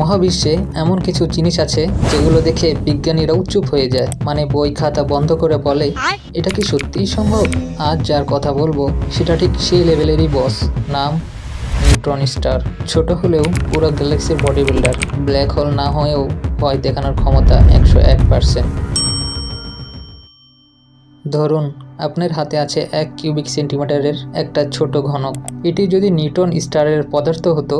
মহাবিশ্বে এমন কিছু জিনিস আছে যেগুলো দেখে বিজ্ঞানীরাও চুপ হয়ে যায়। মানে বই খাতা বন্ধ করে বলে, এটা কি সত্যিই সম্ভব? আজ যার কথা বলব, সেটা ঠিক সেই লেভেলেরই বস। নাম নিউট্রন স্টার। ছোট হলেও পুরো গ্যালাক্সির বডি বিল্ডার ব্ল্যাক হোল না হয়েও ভয় দেখানোর ক্ষমতা একশো এক পার্সেন্ট। ধরুন, আপনার হাতে আছে এক কিউবিক সেন্টিমিটারের একটা ছোট ঘনক। এটি যদি নিউটন স্টারের পদার্থ হতো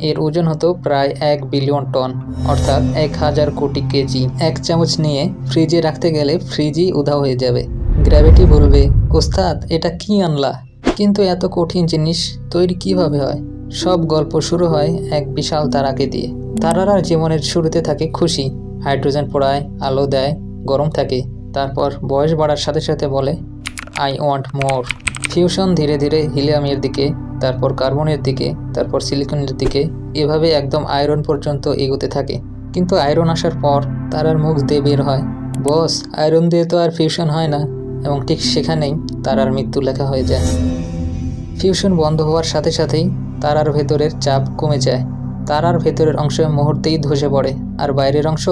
এর ওজন হতো প্রায় এক বিলিয়ন টন, অর্থাৎ এক হাজার কোটি কেজি। এক চামচ নিয়ে ফ্রিজে রাখতে গেলে ফ্রিজই উধাও হয়ে যাবে। গ্র্যাভিটি বলবে, ওস্তাদ, এটা কি আনলা? কিন্তু এত কঠিন জিনিস তৈরি কীভাবে হয়? সব গল্প শুরু হয় এক বিশাল তারাকে দিয়ে। তারারা জীবনের শুরুতে থাকে খুশি, হাইড্রোজেন পোড়ায়, আলো দেয়, গরম থাকে। তারপর বয়স বাড়ার সাথে সাথে বলে, আই ওয়ান্ট মোর। ফিউশন ধীরে ধীরে হিলিয়ামের দিকে তারপর কার্বনের দিকে, তারপর সিলিকনের দিকে, এভাবে একদম আয়রন পর্যন্ত এগোতে থাকে। কিন্তু আয়রন আসার পর তারার মুখ দিয়ে বের হয়। বস, আয়রন দিয়ে তো আর ফিউশন হয় না। এবং ঠিক সেখানেই তারার মৃত্যু লেখা হয়ে যায়। ফিউশন বন্ধ হওয়ার সাথে সাথেই তারার ভেতরের চাপ কমে যায়। তারার ভেতরের অংশ মুহূর্তেই ধসে পড়ে। আর বাইরের অংশ?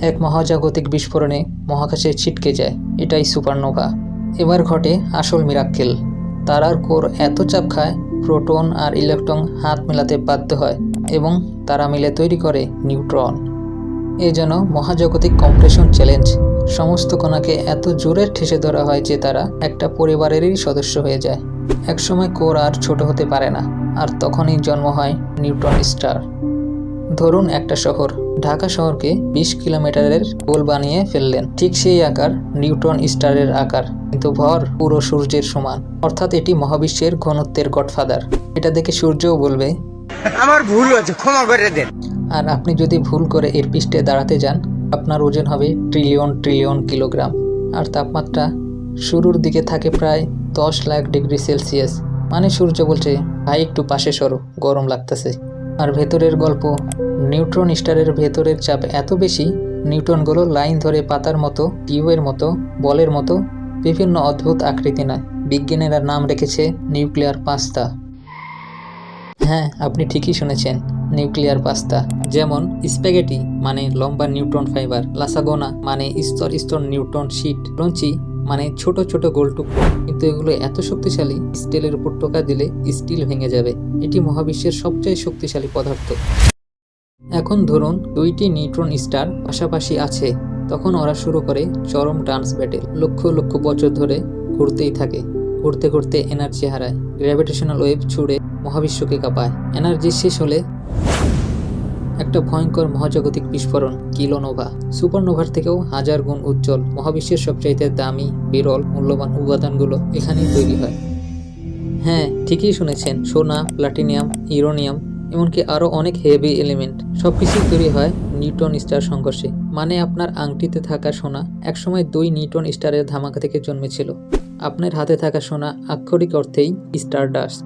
এক মহাজাগতিক বিস্ফোরণে মহাকাশে ছিটকে যায়। এটাই সুপারনোভা। এবার ঘটে আসল মিরাক্কেল। তারার কোর এত চাপ খায়, প্রোটন আর ইলেকট্রন হাত মেলাতে বাধ্য হয় এবং তারা মিলে তৈরি করে নিউট্রন। এ যেন মহাজাগতিক কম্প্রেশন চ্যালেঞ্জ। সমস্ত কণাকে এত জোরে ঠেসে ধরা হয় যে তারা একটা পরিবারেরই সদস্য হয়ে যায়। একসময় কোর আর ছোট হতে পারে না, আর তখনই জন্ম হয় নিউট্রন স্টার। ধরুন একটা শহর। ঢাকা শহরকে বিশ কিলোমিটারের গোল বানিয়ে ফেললেন। ঠিক সেই আকার নিউটন স্টারের আকার। কিন্তু ভর পুরো সূর্যের সমান। অর্থাৎ এটি মহাবিশ্বের ঘনত্বের গডফাদার। এটা দেখে সূর্যও বলবে আমার ভুল হয়েছে ক্ষমা করে দেন। আর আপনি যদি ভুল করে এর পৃষ্ঠে দাঁড়াতে যান আপনার ওজন হবে ট্রিলিয়ন ট্রিলিয়ন কিলোগ্রাম। আর তাপমাত্রা শুরুর দিকে থাকে প্রায় দশ লাখ ডিগ্রি সেলসিয়াস। মানে সূর্য বলছে ভাই একটু পাশে সরো গরম লাগতেছে। আর ভেতরের গল্প। নিউট্রন স্টারের ভেতরের চাপ এত বেশি নিউটনগুলো লাইন ধরে পাতার মতো, টিউবের মতো, বলের মতো, বিভিন্ন অদ্ভুত আকৃতি নেয়। বিজ্ঞানীরা নাম রেখেছে নিউক্লিয়ার পাস্তা। হ্যাঁ আপনি ঠিকই শুনেছেন, নিউক্লিয়ার পাস্তা। যেমন স্প্যাগেটি মানে লম্বা নিউট্রন ফাইবার, লাসাগোনা মানে স্তর স্তর নিউট্রন শিট, ক্রঞ্চি মানে ছোট ছোট গোল টুকরো। কিন্তু এগুলো এত শক্তিশালী, স্টিলের উপর টোকা দিলে স্টিল ভেঙে যাবে। এটি মহাবিশ্বের সবচেয়ে শক্তিশালী পদার্থ। এখন ধরুন, দুইটি নিউট্রন স্টার পাশাপাশি আছে। তখন ওরা শুরু করে চরম ডান্স ব্যাটেল। লক্ষ লক্ষ বছর ধরে ঘুরতেই থাকে। ঘুরতে ঘুরতে এনার্জি হারায়। গ্র্যাভিটেশনাল ওয়েভ ছুড়ে মহাবিশ্বকে কাঁপায়। এনার্জি শেষ হলে একটা ভয়ঙ্কর মহাজাগতিক বিস্ফোরণ, কিলোনোভা। সুপারনোভার থেকেও হাজার গুণ উজ্জ্বল, মহাবিশ্বের সবচাইতে দামি, বিরল, মূল্যবান উপাদানগুলো এখানেই তৈরি হয়। হ্যাঁ ঠিকই শুনেছেন, সোনা, প্লাটিনিয়াম, ইউরোনিয়াম, এমনকি আরও অনেক হেভি এলিমেন্ট। সব কিছুই তৈরি হয় নিউটন স্টার সংঘর্ষে মানে আপনার আংটিতে থাকা সোনা একসময় দুই নিউটন স্টারের ধামাকা থেকে জন্মেছিল। আপনার হাতে থাকা সোনা আক্ষরিক অর্থেই স্টার ডাস্ট